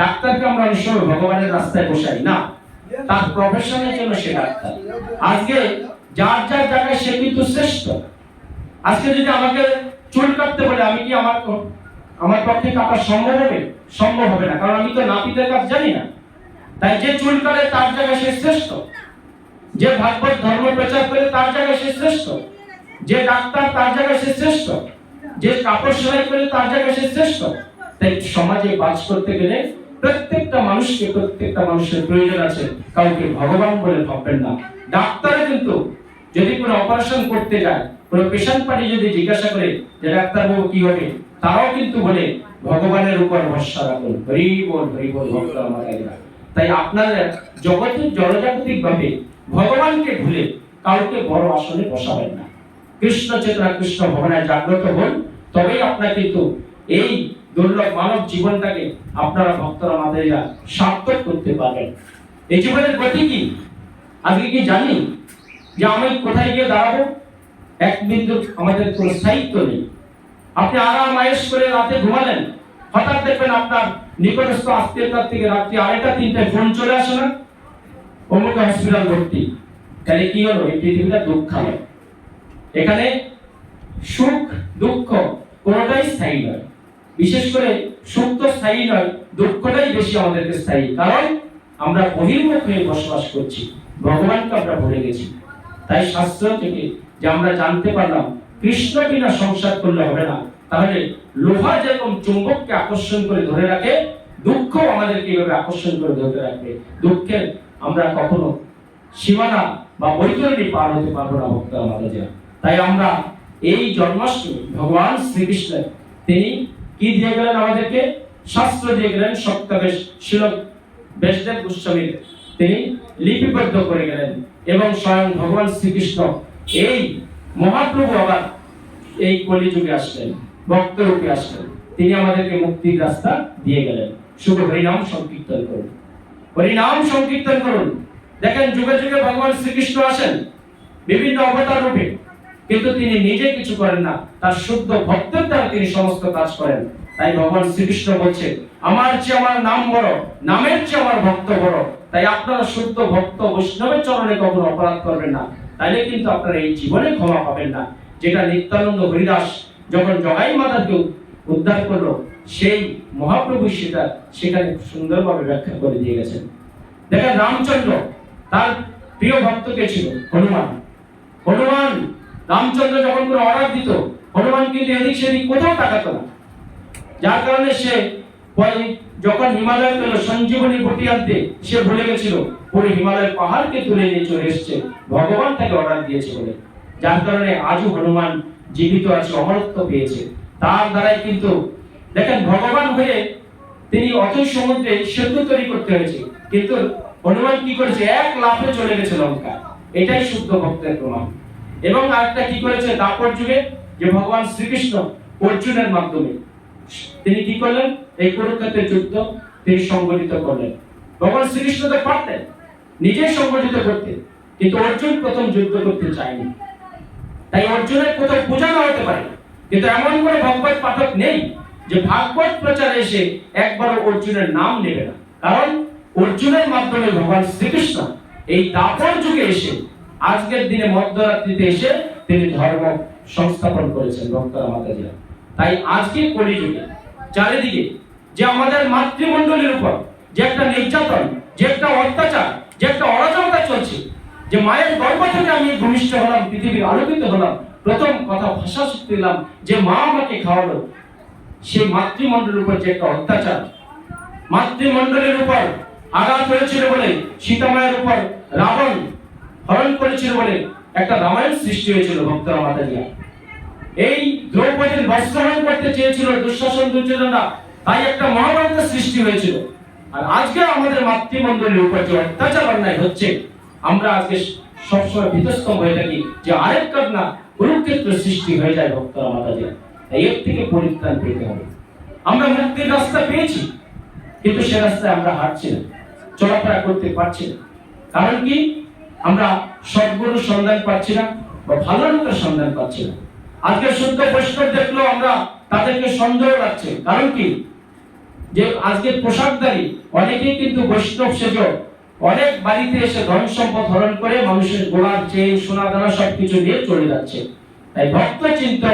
ডাক্তারকে আমরা অনেক ভগবানের রাস্তায় বসাই, না। তার প্রফেশনের জন্য সে ডাক্তার। আজকে যার যার জায়গায় সে কিন্তু শ্রেষ্ঠ। আজকে যদি আমাকে চুল কাটতে বলে, আমি কি আমার আমার পক্ষে কাটা সম্ভব হবে? সম্ভব হবে না, কারণ আমি তো নাপিতের কাজ জানি না। তাই যে চুল কাটে, তার জায়গায় সে শ্রেষ্ঠ। যে ভাগবত ধর্ম প্রচার করে, তার জায়গায় সে শ্রেষ্ঠ। যে ডাক্তার, তার জায়গায় সে শ্রেষ্ঠ। যে কাপড় সেলাই করে, তার জায়গায় সে শ্রেষ্ঠ। তাই সমাজে বাস করতে গেলে প্রত্যেকটা মানুষকে, প্রত্যেকটা মানুষের প্রয়োজন আছে। কাউকে ভগবান বলে ভাববেন না। ডাক্তারে কিন্তু যদি কোনো অপারেশন করতে যায়, কোনো পেশেন্ট পার্টি যদি জিজ্ঞাসা করে যে, ডাক্তারবাবু, কি হবে? তারাও কিন্তু বলে, ভগবানের উপর ভরসা রাখুন। হরি বল হরি বল, ভক্ত আমার। তাই আপনারা জগতের জনজাগতিক ভাবে ভগবানকে ভুলে কাউকে বড় আসনে বসাবেন না। কৃষ্ণ চেতনা, কৃষ্ণ ভবনায় জাগ্রত হন, তবেই আপনার কিন্তু এই দুর্লভ মানব জীবনটাকে আপনারা ভক্তরা মাদেরা সার্থক করতে পারবেন। এই জীবনের গতি কি? আজকে কি জানি? যে আমি কোথায় গিয়ে দাঁড়াবো? এক বিন্দু আমাদের কোনো নেই। আপনি আরাম আয়েস করে রাতে ঘুমালেন। হঠাৎ দেখবেন আপনার নিকটস্থ আত্মীয়তার থেকে রাত্রি আড়াইটা, তিনটায় ফোন চলে আসে না। অমুক হসপিটাল ভর্তি। তাহলে কি হলো? এই পৃথিবীটা দুঃখালয় এখানে সুখ, দুঃখ কোনোটাই স্থায়ী নয়। বিশেষ করে সুখ তো স্থায়ী নয়, দুঃখটাই বেশি আমাদেরকে স্থায়ী। কারণ আমরা বহির্মুখ হয়ে বসবাস করছি, ভগবানকে আমরা ভুলে গেছি। তাই শাস্ত্র থেকে যে আমরা জানতে পারলাম, কৃষ্ণ বিনা সংসার করলে হবে না, তাহলে লোহা যেরকম চুম্বককে আকর্ষণ করে ধরে রাখে দুঃখ আমাদেরকে এইভাবে আকর্ষণ করে ধরে রাখবে দুঃখের আমরা কখনো সীমানা বা বৈতরণী পার হতে পারব না, ভক্ত আমাদের তাই আমরা এই জন্মাষ্টমী ভগবান শ্রীকৃষ্ণের, তিনি কি দিয়ে গেলেন আমাদেরকে শাস্ত্র দিয়ে গেলেন সপ্তাবেশ শিল বেশদেব গোস্বামীর তিনি লিপিবদ্ধ করে গেলেন এবং স্বয়ং ভগবান শ্রীকৃষ্ণ এই মহাপ্রভু আবার এই কলিযুগে আসলেন ভক্ত রূপে আসলেন। তিনি আমাদেরকে মুক্তির রাস্তা দিয়ে গেলেন। শুধু হরিনাম সংকীর্তন করুন। হরিনাম সংকীর্তন করুন। দেখেন যুগে যুগে ভগবান শ্রীকৃষ্ণ আসেন। বিভিন্ন অবতার রূপে। কিন্তু তিনি নিজে কিছু করেন না। তার শুদ্ধ ভক্তের দ্বারা তিনি সমস্ত কাজ করেন। তাই ভগবান শ্রীকৃষ্ণ বলছে আমার চেয়ে আমার নাম বড়, নামের চেয়ে আমার ভক্ত বড়। তাই আপনারা শুদ্ধ ভক্ত বৈষ্ণবের চরণে কখনো অপরাধ করবেন না। তাইলে কিন্তু আপনারা এই জীবনে ক্ষমা পাবেন না। যেটা নিত্যানন্দ হরিদাস যখন জগাই মাতাকে উদ্ধার করল, সেই মহাপ্রভু সেটা সেখানে সুন্দরভাবে ব্যাখ্যা করে দিয়ে গেছেন। দেখেন রামচন্দ্র তার প্রিয় ভক্ত কে ছিল? হনুমান। হনুমান রামচন্দ্র যখন কোনো অর্ডার দিত হনুমান কিন্তু এদিক সেদিক কোথাও তাকাতো না। যার কারণে সে যখন হিমালয় পেল সঞ্জীবনী বটি আনতে, সে ভুলে গেছিল, পুরো হিমালয়ের পাহাড়কে তুলে নিয়ে চলে এসছে, ভগবান তাকে অর্ডার দিয়েছে বলে। যার কারণে আজও হনুমান জীবিত আছে, অমরত্ব পেয়েছে। তার দ্বারাই কিন্তু দেখেন, ভগবান হয়ে তিনি অথই সমুদ্রে সেতু তৈরি করতে হয়েছে। কিন্তু হনুমান কি করেছে? এক লাফে চলে গেছে লঙ্কা। এটাই শুদ্ধ ভক্তের প্রমাণ। এবং আরেকটা কি করেছে দাপর যুগে? যে ভগবান শ্রীকৃষ্ণ অর্জুনের মাধ্যমে তিনি কি করলেন? এই কুরুক্ষেত্রের যুদ্ধ তিনি সংগঠিত করলেন। ভগবান শ্রীকৃষ্ণ তো পারতেন, নিজেই সংগঠিত করতে কিন্তু অর্জুন প্রথম যুদ্ধ করতে চায়নি। তাই অর্জুনের কোথাও পূজা না হতে পারে, কিন্তু এমন করে ভগবত পাঠক নেই যে ভাগবত প্রচারে এসে একবার অর্জুনের নাম নেবে না। কারণ অর্জুনের মাধ্যমে ভগবান শ্রীকৃষ্ণ এই দাপর যুগে এসে আজকের দিনে মধ্যরাত্রিতে এসে তিনি ধর্ম সংস্থাপন করেছেন, ভক্তরা মাতাজিরা তাই আজকে কলিযুগে, চারিদিকে যে আমাদের মাতৃমণ্ডলীর উপর যে একটা নির্যাতন, যে একটা অত্যাচার, যে একটা অরাজকতা চলছে, যে মায়ের গর্ভ থেকে আমি ভূমিষ্ঠ হলাম, পৃথিবীর আলোকিত হলাম, প্রথম কথা ভাষা শিখতে দিলাম যে মা আমাকে খাওয়ালো। সেই মাতৃমণ্ডলের উপর যে একটা অত্যাচার, মাতৃমণ্ডলের উপর আঘাত হয়েছিল বলে সীতামায়ের উপর রাবণ হরণ করেছিল বলে একটা রামায়ণ সৃষ্টি হয়েছিল ভক্তরা মাতাজিয়া এই দ্রৌপদীর বস্ত্রহরণ করতে চেয়েছিল দুঃশাসন দুর্যোধনরা, তাই একটা মহাভারতের সৃষ্টি হয়েছিল। আর আজকে আমাদের মাতৃমণ্ডলের উপর যে অত্যাচার অন্যায় হচ্ছে, আমরা আজকে সবসময় ভীতস্তম হয়ে থাকি যে আরেক কান্না কুরুক্ষেত্র সৃষ্টি হয়ে যায় ভক্তরা মাতাজিয়া তাই এর থেকে পরিত্রাণ পেতে হবে। আমরা মুক্তির রাস্তা পেয়েছি, কিন্তু সে রাস্তায় আমরা হাঁটছি না, চলাফেরা করতে পারছি না। কারণ কি? আমরা সদ্গুরুর সন্ধান পাচ্ছি না বা ভালো লোকের সন্ধান পাচ্ছি না। আজকে শুদ্ধ বৈষ্ণব দেখল আমরা তাদেরকে সন্দেহ লাগছে কারণ কি? যে আজকে পোশাকদারি অনেকেই কিন্তু বৈষ্ণব সেজ, অনেক বাড়িতে এসে ধন সম্পদ হরণ করে মানুষের গোলার চেয়ে সোনা, দানা সবকিছু নিয়ে চলে যাচ্ছে। তাই ভক্ত চিন্তা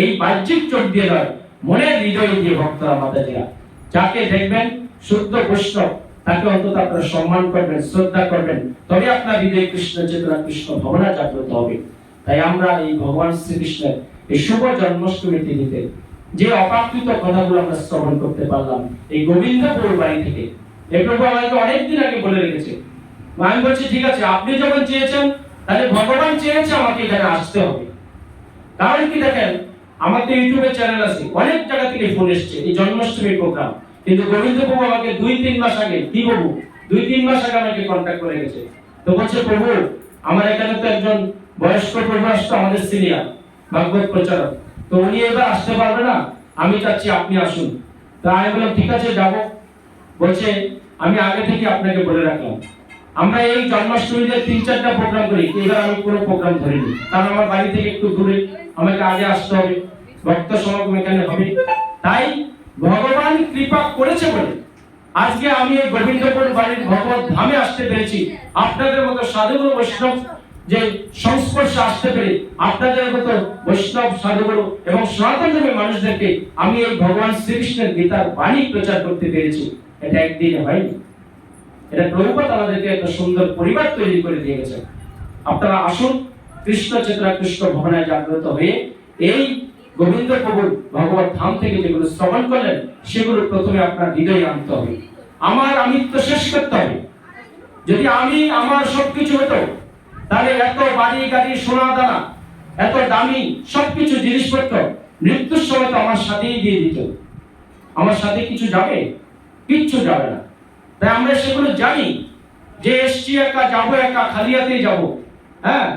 এই বাহ্যিক চোখ দিয়ে নয়, মনের হৃদয় দিয়ে ভক্তরা মাতাজিরা। যাকে দেখবেন শুদ্ধ বৈষ্ণব তাকে অন্তত আপনারা সম্মান করবেন, শ্রদ্ধা করবেন। তবে আপনার হৃদয়ে কৃষ্ণ চেতনা, কৃষ্ণ ভাবনা জাগ্রত হবে। তাই আমরা এই ভগবান শ্রীকৃষ্ণের এই শুভ জন্মাষ্টমী তিথিতে যে অপ্রাকৃত কথাগুলো আমরা শ্রবণ করতে পারলাম, এই গোবিন্দপুর বাড়ি থেকে প্রভু আমাকে অনেকদিন আগে বলে রেখেছে। আমি বলছি, ঠিক আছে, আপনি যখন চেয়েছেন, তাহলে ভগবান চেয়েছে আমাকে এখানে আসতে হবে। কারণ কি দেখেন, আমার তো ইউটিউবে চ্যানেল আছে, অনেক জায়গা থেকে ফোন এসছে, এই জন্মাষ্টমীর প্রোগ্রাম কিন্তু গোবিন্দ প্রভু আমাকে দুই, তিন মাস আগে, কি প্রভু দুই, তিন মাস আগে আমাকে কন্ট্যাক্ট করে গেছে। তো বলছে, প্রভু, আমার এখানে তো একজন বয়স্ক প্রভু আসতো, আমাদের সিনিয়র ভাগবত প্রচারক। তো উনি এবার আসতে পারবে না, আমি চাচ্ছি আপনি আসুন। তা আমি বললাম, ঠিক আছে, যাব। বলছে, আমি আগে থেকে আপনাকে বলে রাখলাম। আমরা এই জন্মাষ্টমীতে তিন, চারটা প্রোগ্রাম করি, এবার আমি কোনো প্রোগ্রাম ধরিনি। কারণ আমার বাড়ি থেকে একটু দূরে, আমাকে আগে আসতে হবে। ভক্ত সমাগম এখানে হবে। তাই ভগবান কৃপা করেছে বলে। আজকে আমি এই গোবিন্দপুর বাড়ির ভগবত ধামে আসতে পেরেছি। আপনাদের মতো সাধুগুরু বৈষ্ণব যে সংস্পর্শে আসতে পেরে আপনাদের মতো বৈষ্ণব সাধুগুরু এবং সনাতন ধর্মের মানুষদেরকে আমি এই ভগবান শ্রীকৃষ্ণের গীতার বাণী প্রচার করতে পেরেছি। এটা একদিন হয়নি। এটা প্রভুপাত আমাদেরকে একটা সুন্দর পরিবার তৈরি করে দিয়ে গেছে আপনারা আসুন, কৃষ্ণ চেতনা কৃষ্ণ ভবনায় জাগ্রত হয়ে এই গোবিন্দ প্রভুর ভগবত ধাম থেকে যেগুলো শ্রবণ করলেন, সেগুলো প্রথমে আপনার হৃদয়ে আনতে হবে। আমার আমিত্ব শেষ করতে হবে। যদি আমি আমার সবকিছু হতো, তাহলে এত বাড়ি গাড়ি, সোনা দানা, এত দামি সবকিছু জিনিসপত্র মৃত্যুর সময় তো আমার সাথেই দিয়ে দিত। আমার সাথে কিছু যাবে? কিচ্ছু যাবে না। তাই আমরা সেগুলো জানি যে এসছি একা, যাব একা, খালি হাতেই যাব। হ্যাঁ?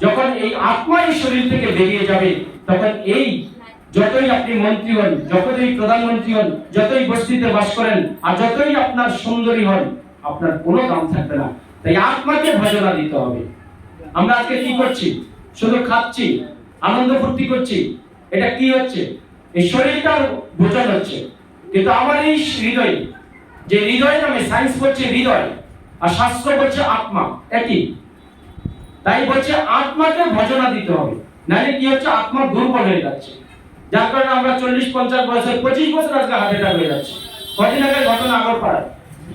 যখন এই আত্মা এই শরীর থেকে বেরিয়ে যাবে তখন এই যতই আপনি মন্ত্রী হন, যতই প্রধানমন্ত্রী হন, যতই বস্তিতে বাস করেন, আর যতই আপনার সুন্দরী হন, আপনার কোনো দাম থাকবে না। তাই আত্মাকে ভজনা দিতে হবে। আমরা আজকে কি করছি? শুধু খাচ্ছি, আনন্দ ফুর্তি করছি। এটা কি হচ্ছে? এই শরীরটার ভোজন হচ্ছে। কিন্তু আমার এই হৃদয়, যে হৃদয় নামে সায়েন্স বলছে হৃদয়, আর শাস্ত্র বলছে আত্মা, একই। তাই বলছে আত্মাকে ভজনা দিতে হবে। নাহলে কি হচ্ছে? আত্মা দুর্বল হয়ে যাচ্ছে। যার কারণে আমরা চল্লিশ, পঞ্চাশ বছর, পঁচিশ বছর আজকে হার্ট অ্যাটাক হয়ে যাচ্ছে। কদিন আগে ঘটনা আগর পাড়ায়।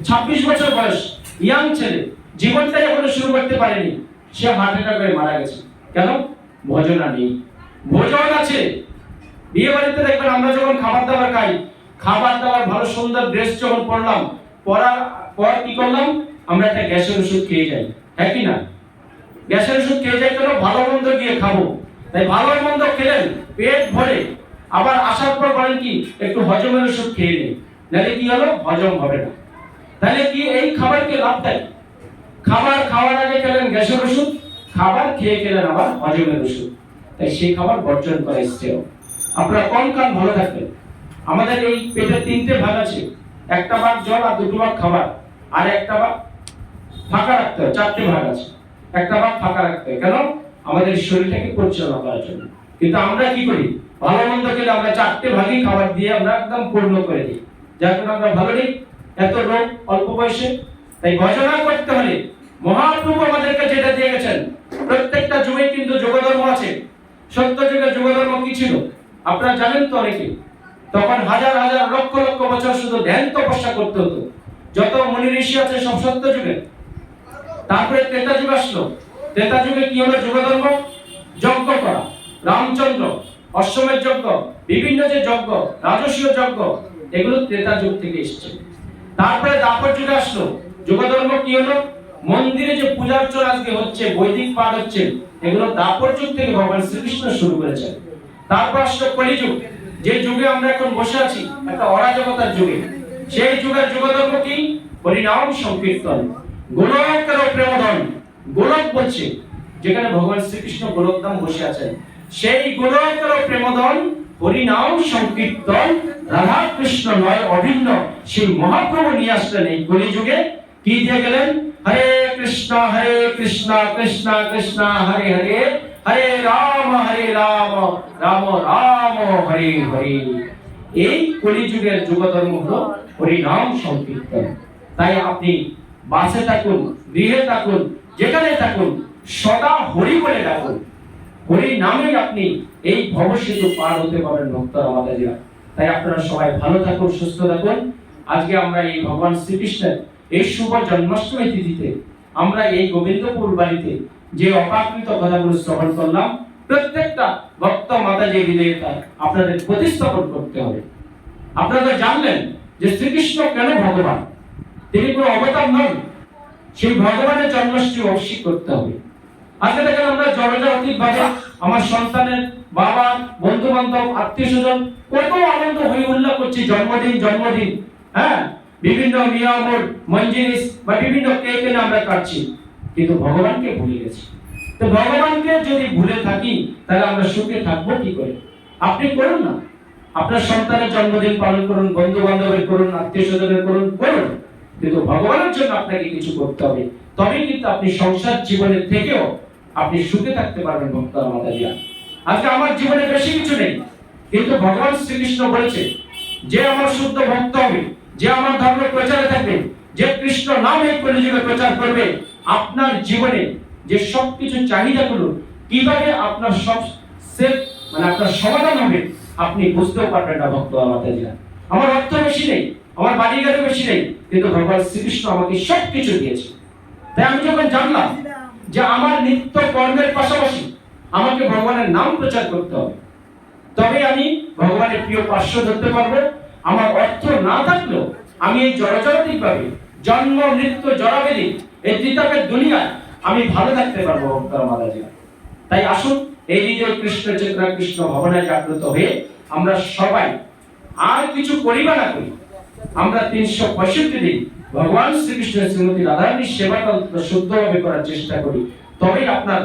ছাব্বিশ বছর বয়স ইয়াং ছেলে, জীবনটা এখনও শুরু করতে পারেনি। সে হার্ট অ্যাটাক হয়ে মারা গেছে। কেন? ভোজনা নেই। ভোজন আছে। বিয়ে বাড়িতে দেখবেন আমরা যখন খাবার দাবার খাই, খাবার দাবার ভালো সুন্দর ড্রেস যখন পরলাম, পরার পর কি করলাম? আমরা একটা গ্যাসের ওষুধ খেয়ে যাই। হ্যাঁ কি না? গ্যাসের ওষুধ খেয়ে যাই কেন? ভালো মন্দ গিয়ে খাব। তাই ভালো মন্দ খেলেন, পেট ভরে। আবার আসার পর বলেন কি, একটু হজমের ওষুধ খেয়ে নিন, নাহলে কি হলো? হজম হবে না। তাহলে কি এই খাবারকে লাভ দেয়? খাবার খাওয়ার আগে খেলেন গ্যাসের ওষুধ, খাবার খেয়ে খেলেন আবার হজমের ওষুধ। তাই সেই খাবার বর্জন করা শ্রেয় আপনারা কম কান ভালো থাকবেন। আমাদের এই পেটের তিনটে ভাগ আছে। একটা ভাগ জল আর দুটো ভাগ খাবার। আর একটা ভাগ ফাঁকা রাখতে হয়, চারটে ভাগ আছে। একটা ভাগ ফাঁকা রাখতে হয়। কেন? আমাদের শরীরটাকে পরিচালনা করার জন্য। কিন্তু আমরা কি করি? ভালো মন্দ খেলে আমরা চারটে ভাগই খাবার দিয়ে আমরা একদম পূর্ণ করে দিই। যার কারণে আমরা ভালো নেই। এত রোগ অল্প বয়সে। তাই ভজনা করতে হলে মহাপ্রভু আমাদেরকে যেটা দিয়ে গেছেন প্রত্যেকটা যুগে কিন্তু যোগধর্ম আছে। সত্য যুগে যোগধর্ম কি ছিল? আপনারা জানেন তো অনেকে। তখন হাজার হাজার, লক্ষ লক্ষ বছর শুধু ধ্যান তপস্যা করতে হতো। যত মনি ঋষি আছে সব সত্য যুগে। তারপরে ত্রেতা যুগ আসলো ত্রেতা যুগে কি হলো যুগধর্ম যজ্ঞ করা। রামচন্দ্র অশ্বমের যজ্ঞ, বিভিন্ন যে যজ্ঞ, রাজস্বীয় যজ্ঞ, এগুলো ত্রেতা যুগ থেকে এসেছে। তারপরে দাপর যুগে আসলো। যুগধর্ম কি হলো? মন্দিরে যে পূজা অর্চনা আজকে হচ্ছে, বৈদিক পাঠ হচ্ছে, এগুলো দাপর যুগ থেকে ভগবান শ্রীকৃষ্ণ শুরু করেছেন। তারপর আসলো কলিযুগ। যে যুগে আমরা এখন বসে আছি, একটা অরাজকতার যুগে। সেই যুগের যুগধর্ম কি? হরিনাম সংকীর্তন। গোলকের প্রেমধন গোলক বলছে, যেখানে ভগবান শ্রীকৃষ্ণ গোলকধাম বসে আছেন। সেই গোলকের প্রেমধন হরিনাম সংকীর্তন রাধা কৃষ্ণ নয়, অভিন্ন। সেই মহাপ্রভু নিয়ে আসলেন এই কলিযুগে। কি দিয়ে গেলেন? হরে কৃষ্ণ হরে কৃষ্ণ কৃষ্ণ কৃষ্ণ, হরে হরে হরে রাম হরে রাম রাম রাম, হরে হরে। এই কলিযুগের যুগধর্ম হলো হরিনাম সংকীর্তন। তাই আপনি বাসে থাকুন, গৃহে থাকুন যেখানে থাকুন, সদা হরি বলে ডাকুন। হরি নামে আপনি এই ভবসেতু পার হতে পারেন, ভক্তরা আমাদের তাই আপনারা সবাই ভালো থাকুন, সুস্থ থাকুন। আজকে আমরা এই ভগবান শ্রীকৃষ্ণের এই শুভ জন্মাষ্টমী তিথিতে আমরা এই গোবিন্দপুর বাড়িতে যে অপাকৃত কথাগুলো শ্রবণ করলাম, প্রত্যেকটা ভক্ত মাতা যে তার আপনাদের প্রতিস্থাপন করতে হবে। আপনারা জানলেন যে শ্রীকৃষ্ণ কেন ভগবান? তিনি কোনো অবতার নন। সেই ভগবানের জন্মাষ্টমী অবশ্যই করতে হবে। আজকে দেখেন আমরা জনজাতিক ভাবে আমার সন্তানের বাবা বন্ধু বান্ধব আত্মীয় স্বজন কত আনন্দ হয়ে উল্লাস করছি জন্মদিন জন্মদিন। হ্যাঁ বিভিন্ন নিয়মর মঞ্জিনিস বা বিভিন্ন কেক আমরা কাটছি। কিন্তু ভগবানকে ভুলে গেছি। তো ভগবানকে যদি ভুলে থাকি, তাহলে আমরা সুখে থাকব কি করে? আপনি করুন না। আপনার সন্তানের জন্মদিন পালন করুন বন্ধু বান্ধবের করুন আত্মীয় স্বজনের করুন করুন। কিন্তু ভগবানের জন্য আপনাকে কিছু করতে হবে। তবেই কিন্তু আপনি সংসার জীবনের থেকেও আপনি সুখে থাকতে পারবেন, ভক্ত আমাদের আজকে আমার জীবনে বেশি কিছু নেই, কিন্তু ভগবান শ্রীকৃষ্ণ বলেছে, যে আমার শুদ্ধ ভক্ত হবে, যে আমার ধর্ম প্রচারে থাকবে, যে কৃষ্ণ নাম এই কলিযুগে প্রচার করবে, আপনার জীবনে যে সব সবকিছু চাহিদাগুলো কীভাবে আপনার সব সেফ মানে আপনার সমাধান হবে, আপনি বুঝতেও পারবেন না, ভক্ত আমাদের আমার অর্থ বেশি নেই আমার বাড়ি গাড়ি বেশি নেই, কিন্তু ভগবান শ্রীকৃষ্ণ আমাকে সব কিছু দিয়েছে। তাই আমি যখন জানলাম যে আমার নিত্য কর্মের পাশাপাশি আমাকে ভগবানের নাম প্রচার করতে হবে, তবে আমি ভগবানের প্রিয় পার্শ্ব ধরতে পারব, আমার অর্থ না থাকলেও আমি এই জড়জগতিক ভাবে জন্ম, মৃত্যু জড়াবেদি এই ত্রিতাপের দুনিয়ায় আমি ভালো থাকতে পারব, ভক্তরা মাদাজিরা তাই আসুন, এই হৃদয় কৃষ্ণ চেতনা, কৃষ্ণ ভবনায় জাগ্রত হয়ে আমরা সবাই আর কিছু করিবা না করি আমরা তিনশো পঁয়ষট্টি দিন ভগবান শ্রীকৃষ্ণের শ্রীমতী রাধারানীর সেবা তন্ত্র শুদ্ধভাবে করার চেষ্টা করি। তবেই আপনার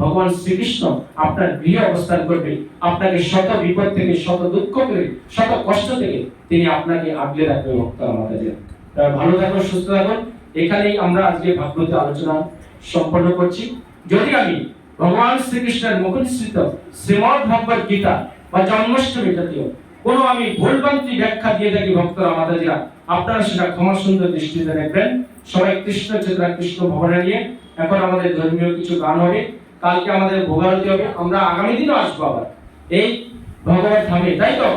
ভগবান শ্রীকৃষ্ণ আপনার গৃহে অবস্থান করবে। আপনাকে শত বিপদ থেকে, শত দুঃখ থেকে, শত কষ্ট থেকে তিনি আপনাকে আগলে রাখবে ভক্ত আমাদের ভালো থাকুন, সুস্থ থাকুন। এখানেই আমরা আজকে ভাগবত আলোচনা সম্পন্ন করছি। যদি আমি ভগবান শ্রীকৃষ্ণের মুখনিসৃত শ্রীমদ ভগবত গীতা বা জন্মাষ্টমী জাতীয় কোনো আমি ভুলভ্রান্তি ব্যাখ্যা দিয়ে থাকি ভক্তরা আমাদের আপনারা সেটা ক্ষমা সুন্দর দৃষ্টিতে দেখবেন। সবাই কৃষ্ণ চেতনা, কৃষ্ণ ভবনে নিয়ে এখন আমাদের ধর্মীয় কিছু গান হবে। কালকে আমাদের ভোগারতি হবে। আমরা আগামী দিনও আসব আবার। এই ভগবান ধামে, তাই তো?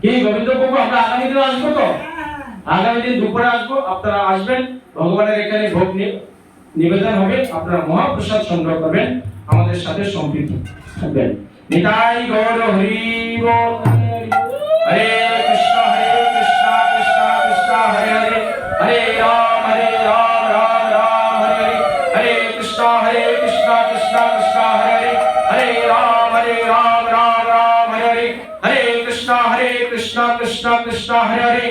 কি, গোবিন্দ প্রভু, আমরা আগামী দিন আসব তো? আগামী দিন দুপুরে আসব, আপনারা আসবেন। ভগবানের এখানে ভোগ নিবেদন হবে। আপনারা মহাপ্রসাদ সংগ্রহ করবেন। আমাদের সাথে সম্পৃক্ত থাকবেন। নিতাই গৌর হরি বল হরে কৃষ্ণ হরে কৃষ্ণ কৃষ্ণ কৃষ্ণ হরে হরে হরে রাম হরে রাম রাম রাম হরে হরে হরে কৃষ্ণ হরে কৃষ্ণ কৃষ্ণ কৃষ্ণ হরে হরে হরে রাম হরে রাম রাম রাম হরে হরে হরে কৃষ্ণ হরে কৃষ্ণ কৃষ্ণ কৃষ্ণ হরে হরে